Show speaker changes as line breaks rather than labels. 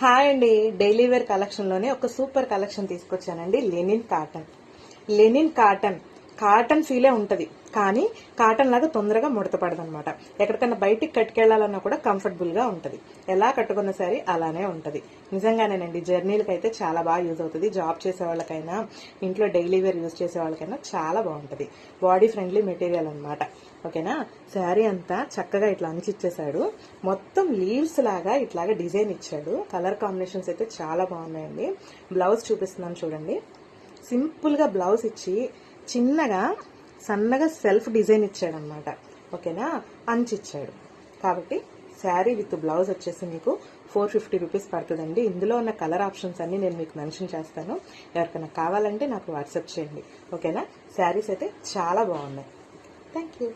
Hi అండి. Daily wear కలెక్షన్లోనే ఒక సూపర్ కలెక్షన్ తీసుకొచ్చానండి. Linen cotton. Linen cotton. Cotton ఫీలే ఉంటుంది. కానీ కాటన్ లాగా తొందరగా ముడతపడదనమాట ఎక్కడికైనా బయటికి కట్టుకెళ్ళాలన్నా కూడా కంఫర్టబుల్గా ఎలా కట్టుకున్న సరే అలానే ఉంటుంది. నిజంగానేనండి జర్నీలకు అయితే చాలా బాగా యూజ్ అవుతుంది. జాబ్ చేసే వాళ్ళకైనా ఇంట్లో డైలీ వేర్ యూజ్ చేసే వాళ్ళకైనా చాలా బాగుంటుంది. బాడీ ఫ్రెండ్లీ మెటీరియల్ అనమాట ఓకేనా శారీ అంతా చక్కగా ఇట్లా అంచిచ్చేసాడు మొత్తం లీవ్స్ లాగా ఇట్లాగా డిజైన్ ఇచ్చాడు. కలర్ కాంబినేషన్స్ అయితే చాలా బాగున్నాయండి. బ్లౌజ్ చూపిస్తున్నాను చూడండి. సింపుల్గా బ్లౌజ్ ఇచ్చి చిన్నగా సన్నగా సెల్ఫ్ డిజైన్ ఇచ్చాడనమాట ఓకేనా? ఓకేనా అంచిచ్చాడు కాబట్టి శారీ విత్ బ్లౌజ్ వచ్చేసి మీకు ఫోర్ ఫిఫ్టీ రూపీస్ పడుతుందండి. ఇందులో ఉన్న కలర్ ఆప్షన్స్ అన్ని నేను మీకు మెన్షన్ చేస్తాను. ఎవరికైనా కావాలంటే నాకు వాట్సాప్ చేయండి. ఓకేనా? శారీస్ అయితే చాలా బాగున్నాయి. Thank you